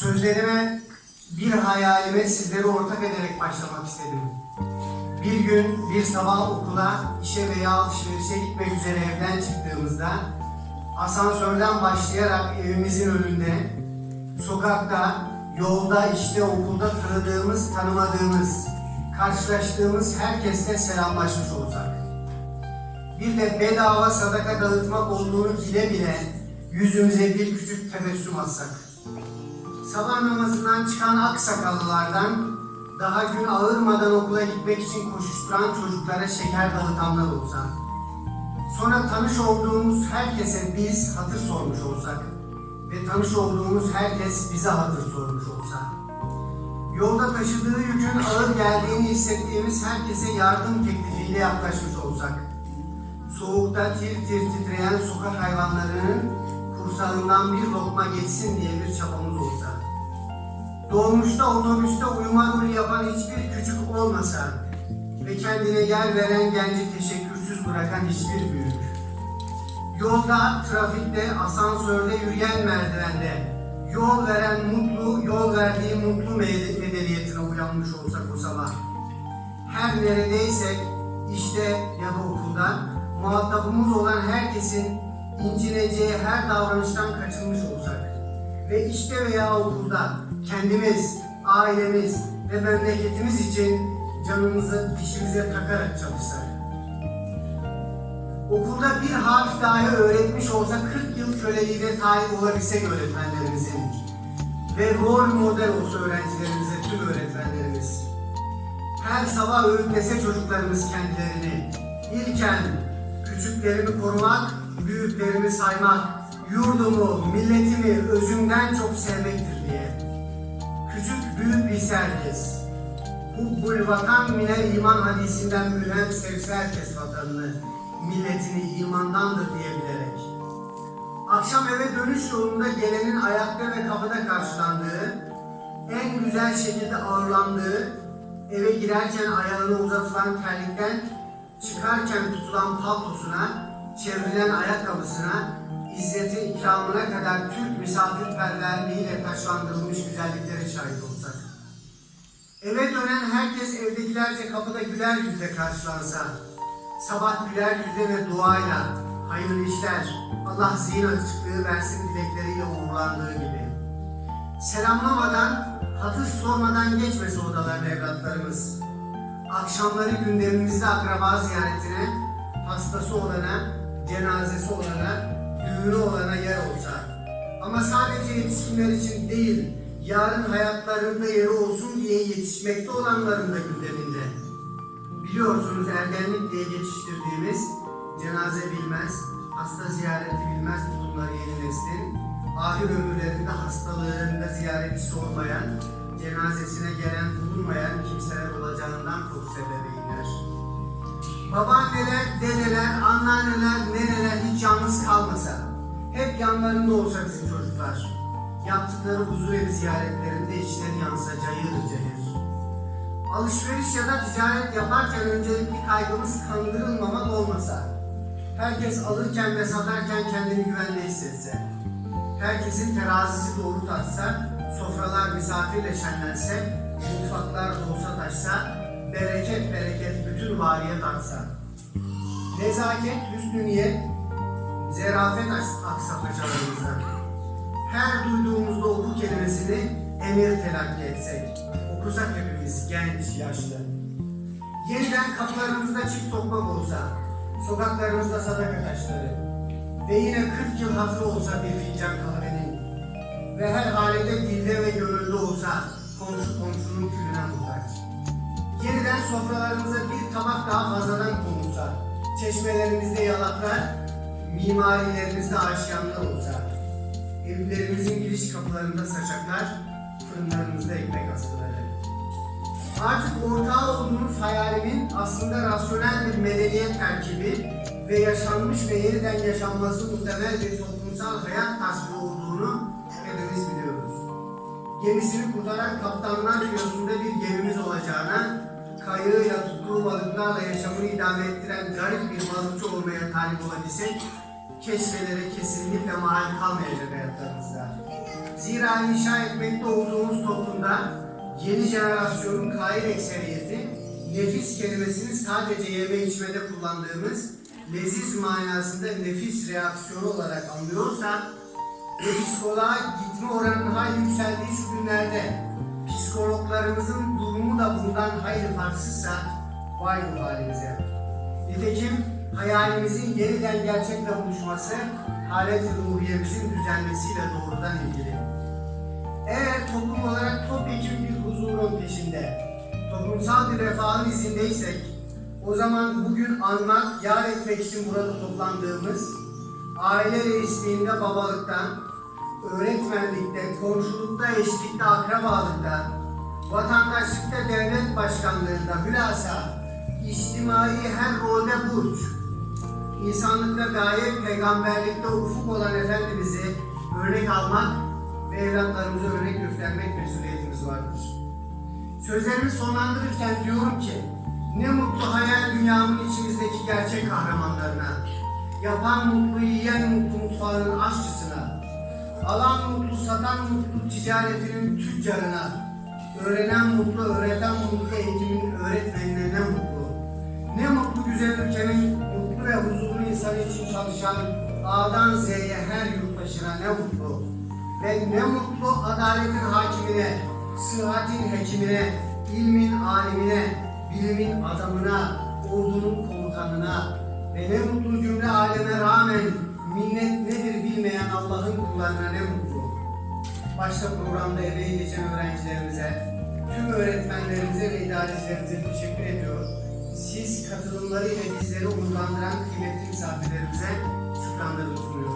Sözlerime bir hayalime sizleri ortak ederek başlamak istedim. Bir gün bir sabah okula, işe veya alışverişe gitmek üzere evden çıktığımızda asansörden başlayarak evimizin önünde, sokakta, yolda, işte okulda tanıdığımız, tanımadığımız, karşılaştığımız herkesle selamlaşmış olsak. Bir de bedava sadaka dağıtmak olduğunu bile bile yüzümüze bir küçük tebessüm atsak. Sabah namazından çıkan aksakallılardan daha gün ağırmadan okula gitmek için koşuşturan çocuklara şeker dağıtanlar olsa. Sonra tanış olduğumuz herkese biz hatır sormuş olsak ve tanış olduğumuz herkes bize hatır sormuş olsa. Yolda taşıdığı yükün ağır geldiğini hissettiğimiz herkese yardım teklifiyle yaklaşmış olsak. Soğukta tir tir titreyen sokak hayvanlarının kursağından bir lokma geçsin diye bir çabamız olsa. Dolmuşta otobüste uyuma rolü yapan hiçbir küçük olmasa ve kendine yer veren genci teşekkürsüz bırakan hiçbir büyük. Yolda, trafikte, asansörde, yürüyen merdivende yol veren mutlu, yol verdiği mutlu med- medeniyetine uyanmış olsak o sabah. Her neredeysek, işte ya da okulda muhatabımız olan herkesin incineceği her davranıştan kaçınmış olsak ve işte veya okulda kendimiz, ailemiz ve memleketimiz için canımızı dişimize takarak çalışsak. Okulda bir harf dahi öğretmiş olsa 40 yıl köleliğine tabi olabilsek öğretmenlerimizin ve rol model olsa öğrencilerimize tüm öğretmenlerimiz. Her sabah öğütlese çocuklarımız kendilerini. İlken küçüklerimi korumak, büyüklerimi saymak, yurdumu, milletimi özümden çok sevmektir diye. Küçük büyük bilse herkes. Hubbul vatan mine iman hadisinden mülhem sevse herkes vatanını, milletini imandandır diye bilerek. Akşam eve dönüş yolunda gelenin ayakta ve kapıda karşılandığı, en güzel şekilde ağırlandığı, eve girerken ayağına uzatılan terlikten, çıkarken tutulan paltosuna, çevrilen ayakkabısına, izzetin ikramına kadar Türk misafirperverliğiyle taşlandırılmış güzelliklere şahit olsak. Eve dönen herkes evdekilerce kapıda güler yüzle karşılansa, sabah güler yüzle ve duayla, hayırlı işler, Allah zihin açıklığı versin dilekleriyle uğurlandığı gibi. Selamlamadan, hatır sormadan geçmese odalarına evlatlarımız. Akşamları gündemimizde akraba ziyaretine, hastası olana, cenazesi olana, düğünü olana yer olsa. Ama sadece yetişkinler için değil, yarın hayatlarında yeri olsun diye yetişmekte olanların da gündeminde. Biliyorsunuz ergenlik diye geçiştirdiğimiz cenaze bilmez, hasta ziyareti bilmez tutumları yeni neslin, ahir ömürlerinde hastalığında ziyaretçisi olmayan, cenazesine gelen bulunmayan kimseler olacağından korku sebebiyler. Babaanneler, dedeler, anneanneler, neneler hiç yalnız kalmasa, hep yanlarında olsa bizim çocuklar. Yaptıkları huzur evi ziyaretlerinde içleri yansa cayır cayır. Alışveriş ya da ticaret yaparken öncelikli kaygımız kandırılmamak olmasa, herkes alırken ve satarken kendini güvende hissetse, herkesin terazisi doğru tartsa, sofralar misafirle şenlense, mutfaklar dolsa taşsa, bereket bereket bütün variyet artsa. Nezaket, hüsnü niyet, zerafet aks- aksa paçalarımızda. Her duyduğumuzda oku kelimesini emir telakki etsek, okusak hepimiz genç, yaşlı. Yeniden kapılarımızda çift tokmak olsa, sokaklarımızda sadaka taşları ve yine 40 yıl hatırı olsa bir fincan kahvenin ve her halede dilde ve gönülde olsa komşu komşunun külüne muhtaç. Yeniden sofralarımıza bir tabak daha fazladan konulsa, çeşmelerimizde yalaklar, mimarilerimizde aşiyanlar olsa, evlerimizin giriş kapılarında saçaklar, fırınlarımızda ekmek askıları. Artık ortağı olduğumuz hayalimin aslında rasyonel bir medeniyet terkibi ve yaşanmış ve yeniden yaşanması muhtemel bir toplumsal hayat tasviri olduğunu hepimiz biliyoruz. Gemisini kurtaran kaptanlar filosunda bir gemimiz olacağına, kayığıyla tuttuğu balıklarla yaşamını idame ettiren garip bir balıkçı olmaya talip olabilsek, keşfelere kesinlikle mahal kalmayacak hayatlarımızda. Zira inşa etmekte olduğumuz toplumda yeni jenerasyonun kair ekseriyeti nefis kelimesini sadece yeme içmede kullandığımız leziz manasında nefis reaksiyonu olarak anlıyorsa ve psikoloğa gitme oranının hayli yükseldiği şu günlerde psikologlarımızın da bundan hayli farksızsa vay bu halimize. Nitekim hayalimizin yeniden gerçekle buluşması halet ruhiyemizin düzelmesiyle doğrudan ilgili. Eğer toplum olarak topyekun bir huzurun peşinde, toplumsal bir refahın izindeysek, o zaman bugün anmak, yar etmek için burada toplandığımız, aile reisliğinde babalıktan, öğretmenlikte, komşulukta, eşlikte, akrabalıkta, vatandaşlıkta, devlet başkanlığında, hülasa, içtimai her rolde burç, insanlıkta gaye, peygamberlikte ufuk olan Efendimiz'i örnek almak ve evlatlarımıza örnek göstermek mesuliyetimiz vardır. Sözlerimi sonlandırırken diyorum ki, ne mutlu hayal dünyamın içimizdeki gerçek kahramanlarına, yapan mutlu, yiyen mutlu mutfağının aşçısına, alan mutlu, satan mutlu ticaretinin tüccarına, öğrenen mutlu, öğreten mutlu eğitimin öğretmenine ne mutlu. Ne mutlu güzel ülkemin mutlu ve huzurlu insanı için çalışan A'dan Z'ye her yurttaşına ne mutlu. Ve ne mutlu adaletin hakimine, sıhhatin hekimine, ilmin alimine, bilimin adamına, ordunun komutanına ve ne mutlu cümle aleme rağmen minnet nedir bilmeyen Allah'ın kullarına ne mutlu. Başta programda emeği geçen öğrencilerimize, tüm öğretmenlerimize ve idarecilerimize teşekkür ediyor. Siz katılımlarıyla bizleri onurlandıran kıymetli misafirlerimize şükranlarımı olun.